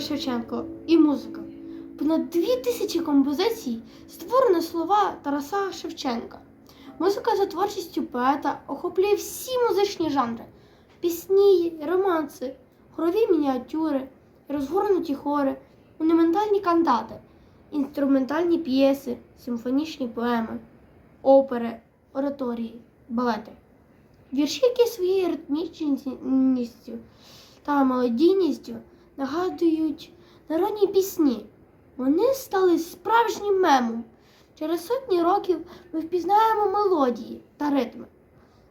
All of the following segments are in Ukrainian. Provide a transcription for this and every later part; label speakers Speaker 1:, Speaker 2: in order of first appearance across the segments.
Speaker 1: Шевченко і музика. Понад дві тисячі композицій створено слова Тараса Шевченка. Музика за творчістю поета охоплює всі музичні жанри: пісні, романси, хорові мініатюри, розгорнуті хори, монументальні кантати, інструментальні п'єси, симфонічні поеми, опери, ораторії, балети. Вірші, які своєю ритмічністю та мелодійністю нагадують народні пісні. Вони стали справжнім мемом. Через сотні років ми впізнаємо мелодії та ритми.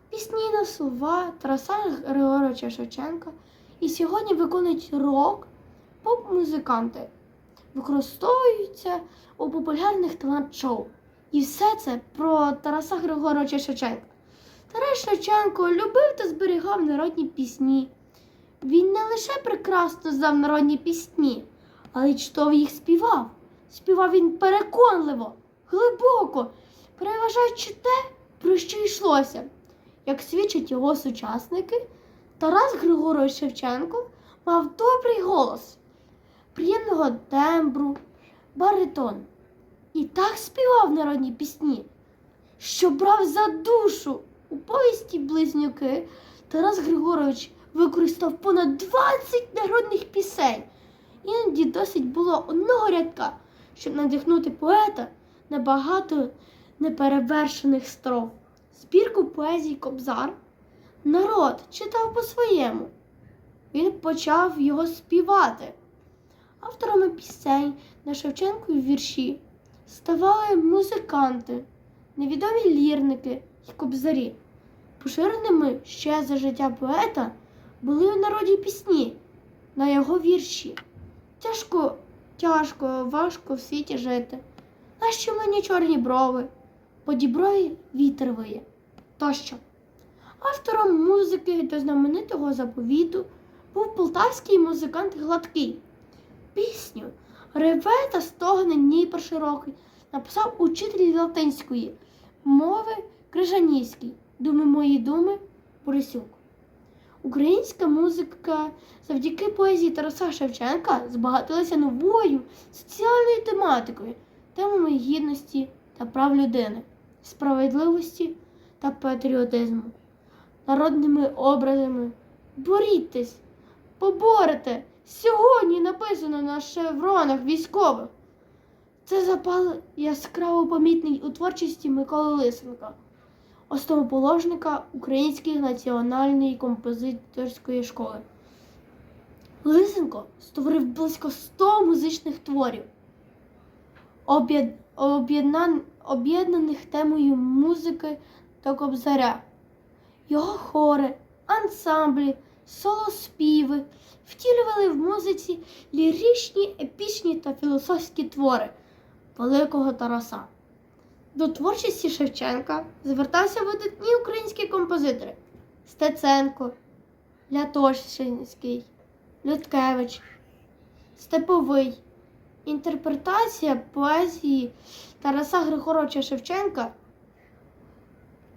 Speaker 1: Пісні на слова Тараса Григоровича Шевченка і сьогодні виконують рок, поп-музиканти, використовуються у популярних талант-шоу. І все це про Тараса Григоровича Шевченка. Тарас Шевченко любив та зберігав народні пісні. Лише прекрасно знав народні пісні, але й чудово їх співав. Співав він переконливо, глибоко, переважаючи те, про що йшлося. Як свідчать його сучасники, Тарас Григорович Шевченко мав добрий голос, приємного тембру, баритон. І так співав народні пісні, що брав за душу у повісті близнюки Тарас Григорович використав понад 20 народних пісень. Іноді досить було одного рядка, щоб надихнути поета на багато неперевершених строф. Збірку поезії Кобзар народ читав по-своєму. Він почав його співати. Авторами пісень на Шевченкові вірші ставали музиканти, невідомі лірники і кобзарі. Поширеними ще за життя поета були в народі пісні на його вірші. Тяжко, тяжко, важко в світі жити. Нащо мені чорні брови, по діброві вітер виє тощо. Автором музики до знаменитого заповіту був полтавський музикант Гладкий. Пісню Реве та стогне Дніпр широкий написав учитель латинської мови Крижанівський. Думи мої думи Борисюк. Українська музика завдяки поезії Тараса Шевченка збагатилася новою соціальною тематикою, темами гідності та прав людини, справедливості та патріотизму, народними образами. Борітесь, поборете. Сьогодні написано на шевронах військових. Це запал яскраво помітний у творчості Миколи Лисенка, основоположника Української національної композиторської школи. Лисенко створив близько 100 музичних творів, об'єднаних темою музики та кобзаря. Його хори, ансамблі, солоспіви втілювали в музиці ліричні, епічні та філософські твори великого Тараса. До творчості Шевченка звертався видатні українські композитори Стеценко, Лятошинський, Людкевич, Степовий. Інтерпретація поезії Тараса Григоровича Шевченка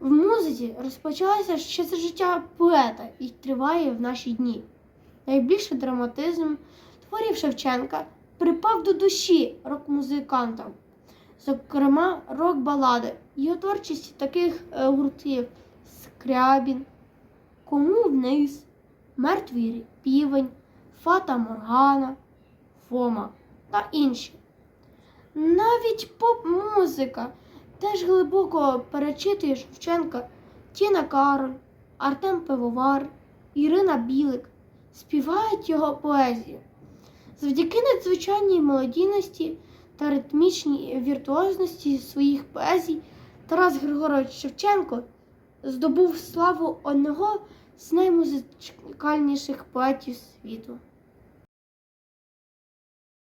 Speaker 1: в музиці розпочалася ще за життя поета і триває в наші дні. Найбільший драматизм творів Шевченка припав до душі рок-музикантам, зокрема рок-балади. Його творчості таких е, гуртів Скрябін, Кому вниз, Мертвий півень, Фата Моргана, Фома та інші. Навіть поп-музика теж глибоко перечитує Шевченка Тіна Кароль, Артем Пивовар, Ірина Білик співають його поезію. Завдяки надзвичайній мелодійності та ритмічній віртуозності своїх поезій Тарас Григорович Шевченко здобув славу одного з наймузикальніших поетів світу.